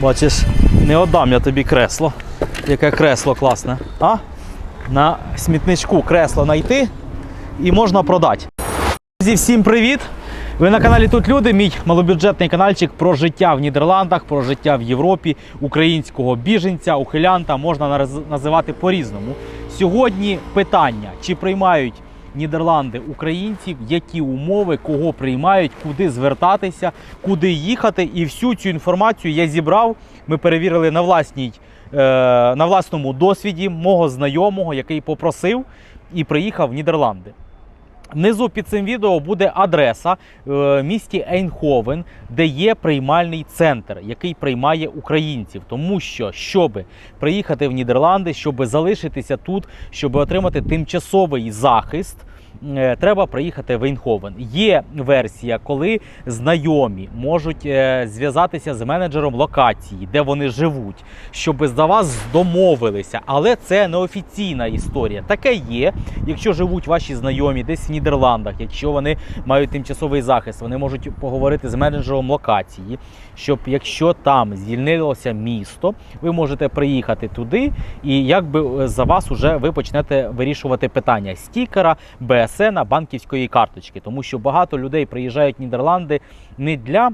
Бачиш, не отдам я тобі кресло. Яке кресло класне. А? На смітничку кресло знайти і можна продати. Друзі, всім привіт! Ви на каналі Тут Люди, мій малобюджетний каналчик про життя в Нідерландах, про життя в Європі, українського біженця, ухилянта можна називати по-різному. Сьогодні питання: чи приймають Нідерланди українців, які умови, кого приймають, куди звертатися, куди їхати. І всю цю інформацію я зібрав. Ми перевірили на власній. е, На власному досвіді мого знайомого, який попросив і приїхав в Нідерланди. Внизу під цим відео буде адреса е, в місті Ейнховен, де є приймальний центр, який приймає українців. Тому що, щоб приїхати в Нідерланди, щоб залишитися тут, щоб отримати тимчасовий захист. Е, Треба приїхати в Ейнховен. Є версія, коли знайомі можуть е, зв'язатися з менеджером локації, де вони живуть, щоб за вас домовилися. Але це не офіційна історія. Таке є. Якщо живуть ваші знайомі десь в Нідерландах, якщо вони мають тимчасовий захист, вони можуть поговорити з менеджером локації, щоб якщо там звільнилося місто, ви можете приїхати туди, і якби е, за вас уже ви почнете вирішувати питання стікера, БСН, банківської карточки, тому що багато людей приїжджають в Нідерланди не для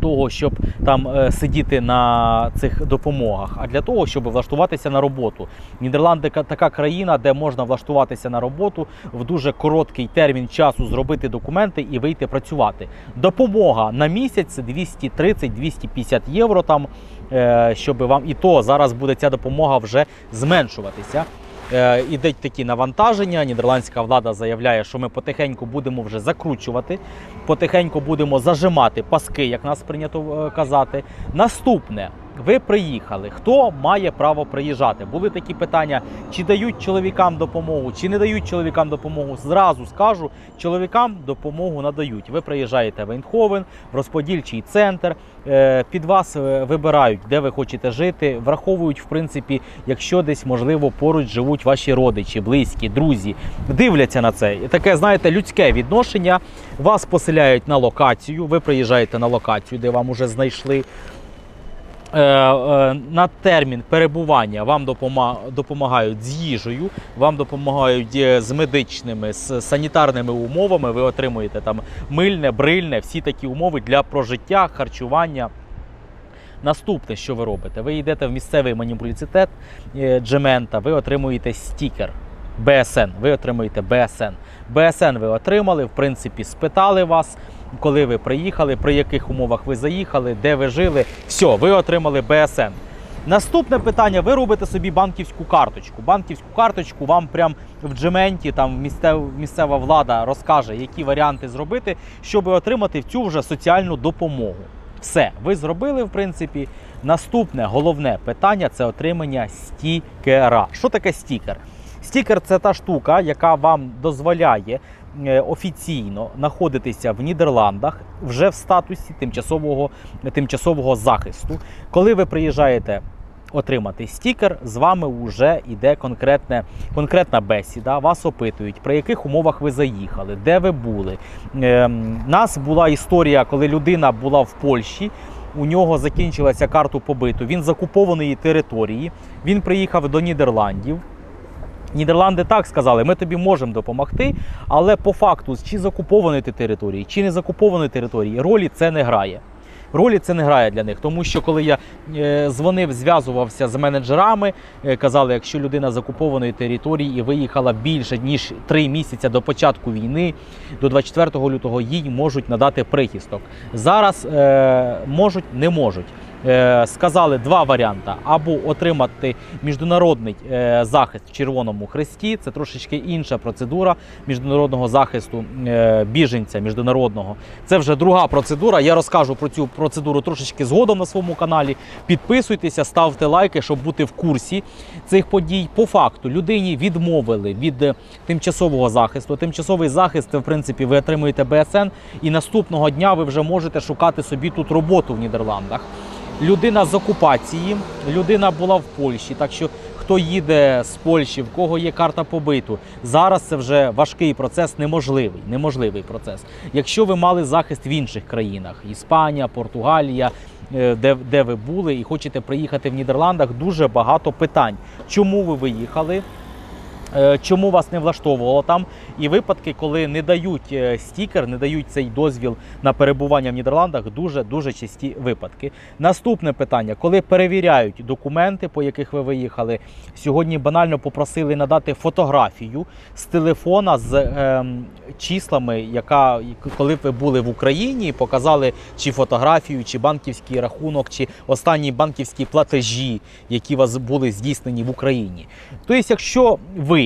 того, щоб там е, сидіти на цих допомогах, а для того, щоб влаштуватися на роботу. Нідерланди така країна, де можна влаштуватися на роботу в дуже короткий термін часу, зробити документи і вийти працювати. Допомога на місяць 230-250 євро. Там е, щоб вам і то зараз буде ця допомога вже зменшуватися. Е, Ідуть такі навантаження. Нідерландська влада заявляє, що ми потихеньку будемо вже закручувати, потихеньку будемо зажимати паски, як нас прийнято е, казати. Наступне. Ви приїхали. Хто має право приїжджати? Були такі питання: чи дають чоловікам допомогу, чи не дають чоловікам допомогу. Зразу скажу, чоловікам допомогу надають. Ви приїжджаєте в Ейнховен, в розподільчий центр. е, Під вас е, вибирають, де ви хочете жити. Враховують, в принципі, якщо десь можливо поруч живуть ваші родичі, близькі, друзі. Дивляться на це. Таке, знаєте, людське відношення. Вас поселяють на локацію. Ви приїжджаєте на локацію, де вам уже знайшли. Е, е, на термін перебування вам допомагають з їжею, вам допомагають е, з медичними, з санітарними умовами. Ви отримуєте там мильне, брильне, всі такі умови для прожиття, харчування. Наступне, що ви робите? Ви йдете в місцевий маніпуліцитет Джемента, ви отримуєте стікер. БСН, ви отримуєте БСН. БСН ви отримали, в принципі, спитали вас, коли ви приїхали, при яких умовах ви заїхали, де ви жили. Все, ви отримали БСН. Наступне питання: ви робите собі банківську карточку. Банківську карточку вам прям в Джементі, там місцев, місцева влада розкаже, які варіанти зробити, щоб отримати цю вже соціальну допомогу. Все, ви зробили, в принципі. Наступне головне питання це отримання стікера. Що таке стікер? Стікер це та штука, яка вам дозволяє е, офіційно знаходитися в Нідерландах вже в статусі тимчасового, тимчасового захисту. Коли ви приїжджаєте отримати стікер, з вами вже йде конкретне, конкретна бесіда. Вас опитують, при яких умовах ви заїхали, де ви були. Ем, нас була історія, коли людина була в Польщі. У нього закінчилася карту побиту. Він з окупованої території. Він приїхав до Нідерландів. Нідерланди так сказали, ми тобі можемо допомогти, але по факту, чи з окупованої ти території, чи не з окупованої території, ролі це не грає. Ролі це не грає для них, тому що коли я е, дзвонив, зв'язувався з менеджерами, е, казали, якщо людина з окупованої території і виїхала більше ніж три місяці до початку війни, до 24 лютого їй можуть надати прихисток. Зараз е, можуть, не можуть. Е, сказали два варіанти: або отримати міжнародний е, захист в Червоному Хресті, це трошечки інша процедура міжнародного захисту е, біженця міжнародного. Це вже друга процедура. Я розкажу про цю процедуру трошечки згодом на своєму каналі. Підписуйтеся, ставте лайки, щоб бути в курсі цих подій. По факту людині відмовили від тимчасового захисту. Тимчасовий захист, в принципі, ви отримуєте БСН, і наступного дня ви вже можете шукати собі тут роботу в Нідерландах. Людина з окупації, людина була в Польщі. Так що хто їде з Польщі, в кого є карта побиту. Зараз це вже важкий процес, неможливий. Неможливий процес. Якщо ви мали захист в інших країнах, Іспанія, Португалія, е, де, де ви були, і хочете приїхати в Нідерландах, дуже багато питань. Чому ви виїхали? Е, Чому вас не влаштовувало там? І випадки, коли не дають е, стікер, не дають цей дозвіл на перебування в Нідерландах, дуже дуже часті випадки. Наступне питання: коли перевіряють документи, по яких ви виїхали, сьогодні банально попросили надати фотографію з телефона з ем, числами, яка коли ви були в Україні, показали чи фотографію, чи банківський рахунок, чи останні банківські платежі, які у вас були здійснені в Україні. Тобто, якщо ви е,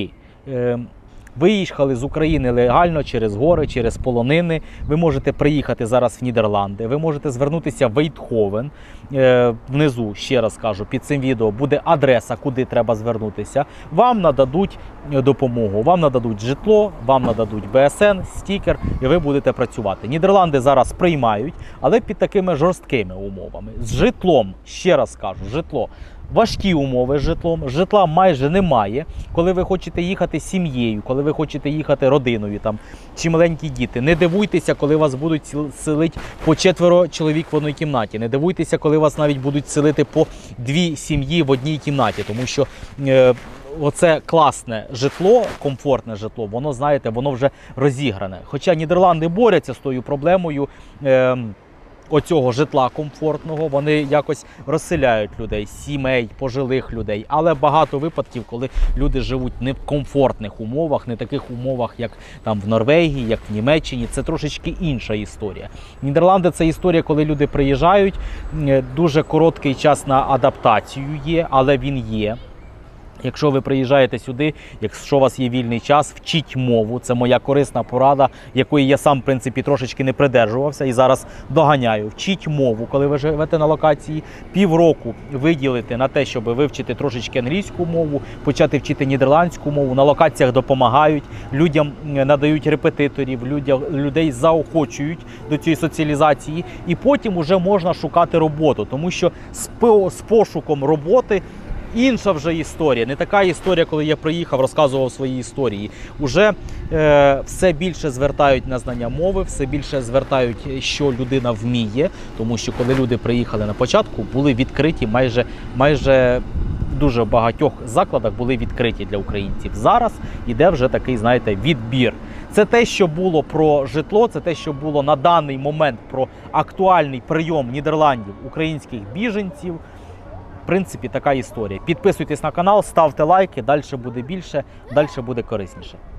виїхали з України легально через гори, через полонини, ви можете приїхати зараз в Нідерланди, ви можете звернутися в Вейтховен. Е, внизу, ще раз кажу, під цим відео буде адреса, куди треба звернутися. Вам нададуть допомогу, вам нададуть житло, вам нададуть БСН, стікер, і ви будете працювати. Нідерланди зараз приймають, але під такими жорсткими умовами. З житлом, ще раз кажу, житло. Важкі умови з житлом, житла майже немає. Коли ви хочете їхати сім'єю, коли ви хочете їхати родиною там чи маленькі діти, не дивуйтеся, коли вас будуть селити по четверо чоловік в одній кімнаті. Не дивуйтеся, коли вас навіть будуть селити по дві сім'ї в одній кімнаті, тому що. Е, Оце класне житло, комфортне житло, воно знаєте, воно вже розігране. Хоча Нідерланди борються з тою проблемою. Е, оцього житла комфортного. Вони якось розселяють людей, сімей, пожилих людей. Але багато випадків, коли люди живуть не в комфортних умовах, не таких умовах, як там в Норвегії, як в Німеччині. Це трошечки інша історія. Нідерланди це історія, коли люди приїжджають. е, Дуже короткий час на адаптацію є, але він є. Якщо ви приїжджаєте сюди, якщо у вас є вільний час, вчіть мову. Це моя корисна порада, якої я сам в принципі трошечки не придержувався і зараз доганяю. Вчіть мову, коли ви живете на локації. Півроку виділити на те, щоб вивчити трошечки англійську мову, почати вчити нідерландську мову. На локаціях допомагають, людям надають репетиторів, людей заохочують до цієї соціалізації, і потім вже можна шукати роботу, тому що з пошуком роботи. Інша вже історія, не така історія, коли я приїхав, розказував свої історії. Уже е, все більше звертають на знання мови, все більше звертають, що людина вміє. Тому що коли люди приїхали на початку, були відкриті майже майже дуже багатьох закладах були відкриті для українців. Зараз іде вже такий, знаєте, відбір. Це те, що було про житло, це те, що було на даний момент про актуальний прийом Нідерландів українських біженців. Принципі, така історія. Підписуйтесь на канал, ставте лайки, далі буде більше, далі буде корисніше.